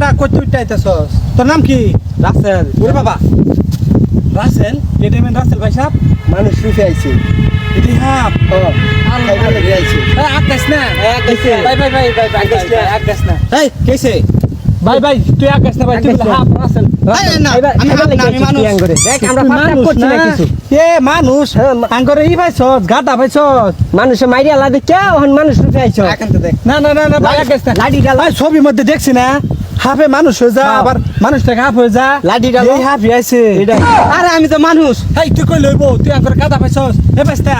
আইতেছস তোর নাম কি? রাসেল। ওরে বাবা। রাসেল? রাসেল ভাই সাহেব? মানুষ রুফে আইছে। এটি হাফ ও লাগি। ভাই ভাই তুই না ভাই তুই হাফ রাসেল। মানুষ মানুষ হ্যাঁ, ভাই ভাই সস মানুষে। মাইরি আলা দেখে ওহন মানুষ রুফে আইছ। দেখ। না না না ছবির মধ্যে দেখছি না। হাফে মানুষ হয়ে যা হ্যাঁ। আবার মানুষটাকে হাফ হয়ে যা। লাঠি ডালো। এই হাফ আইছে আরে আমি তো মানুষ। এই তুই কই লইব? তুই আঙ্গর গাটা পাইছস? এ বেস্তা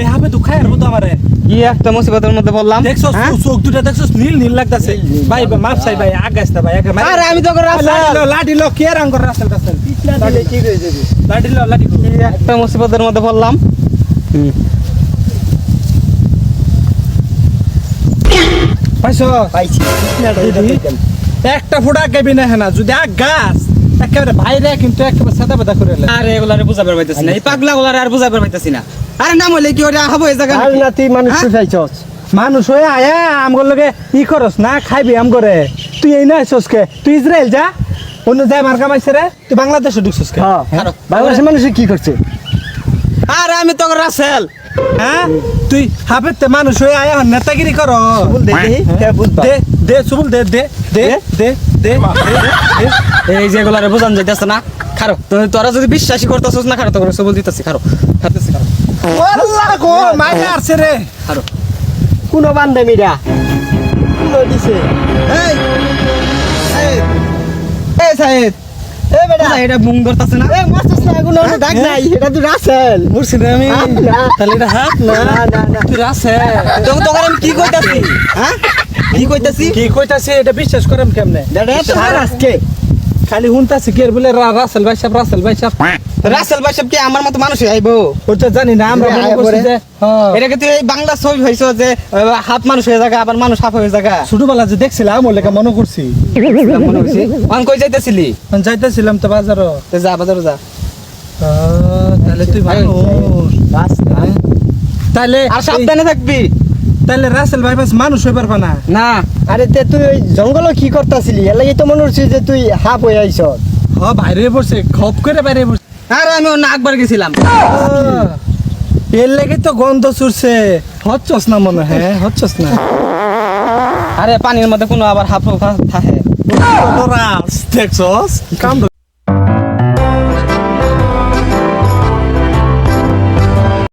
এই হাফে তুই খায়ার মতো আমারে। কি একটা মুসিবতের মধ্যে বললাম দেখছস হ্যাঁ? চোখ দুটা দেখছস? নীল নীল লাগতাছে। ভাই মাপ চাই ভাই আগাস না ভাই আগে আরে আমি তো রাসেল লাডি লো লাডি লো কে রাঙ্গর রাসেল রাসেল তাহলে ঠিক হয়ে যাবে লাডি লো লাডি কি একটা মুসিবতের মধ্যে বললাম পাইছস? পাইছি। একটা ফুটা গাবি না হেনা যদি আগ গাছ একেবারে বাইরে কিন্তু একেবারে সাদা বাদা করে লে আরে এগুলারে বুঝাবার পাইতাছি না। এই পাগলা গুলারে আর বুঝাবার পাইতাছি না। আরে নাম হইলে কি ওটা হব এই জায়গা আর না তুই মানুষ হ্যাঁ? রুফে আইছস। মানুষ হয়ে আয়া আমগর লগে ই করস না খাইবি আম করে তুই এই না আইছস কে? তুই ইসরায়েল যা। অন্য যায় মার কামাইছে রে। তুই বাংলাদেশে ঢুকছস কে? হ্যাঁ। বাংলাদেশের মানুষে কি করছে? আরে আমি তো রাসেল। হ্যাঁ? তুই হাফেতে মানুষ হয়ে আয়া হন নেতাগিরি কর। কে দে দে সুবুল দে দে দে দে? দে দে এই যে এগুলারে বুঝান যাইতাছে না খারো। তুই তোরা যদি বিশ্বাসই করতেছিস না খারো তো করে সবল দিতাছি খারো। খাতেছি খারো। আল্লাহ গো মাইনে আসছে রে। খারো। কোন বান্ধবীরা কোন দিছে এই এই এই সাহেব। বেটা এটা মুং ধরতাছে না? এ না নাই এটা তুই রাসেল। আমি হাত না। তাহলে এটা হাত না? না না তুই রাসে তো তোকে আমি কি কইতাছি? হ্যাঁ? কি কইতাছি? কি কইতাছে? এটা বিশ্বাস করেন কেমনে? দাদা তো আজকে খালি হুনতাছে কি আর বলে রা- রাসেল ভাই সাহেব রাসেল ভাই সাহেব। রাসেল ভাই সব কি আমার মতো মানুষ আইবো? ওই তো জানি না আমরা মনে করছি যে হ্যাঁ। এটা কি তুই এই বাংলা ছবি হইছো যে হাফ মানুষ হয়ে জায়গা আবার মানুষ হাফ হয়ে জায়গা ছোটবেলা যে দেখছিলাম ওর লেখা মনে করছি। মনে হইছে অন কই যাইতেছিলি? আমি যাইতেছিলাম তো বাজারও। তো যা বাজারে যা। তাহলে তুই মানুষ হ্যাঁ? তাহলে আর সাবধানে থাকবি। তাহলে রাসেল ভাই বাস মানুষ হয়ে পারবা না। না আরে তে তুই ওই জঙ্গল কি করতাছিলি? এর লাগি তো মনে হচ্ছে যে তুই হাফ হয়ে আইছ। হ বাইরে পড়ছে খপ করে বাইরে পড়ছে। আর আমি অন্য আকবার গেছিলাম। এর লেগে তো গন্ধ ছুটছে হচ্ছস না মনে হয় হ্যাঁ হচ্ছস না। আরে পানির মধ্যে কোনো আবার হাফ থাকে। দেখছস কাম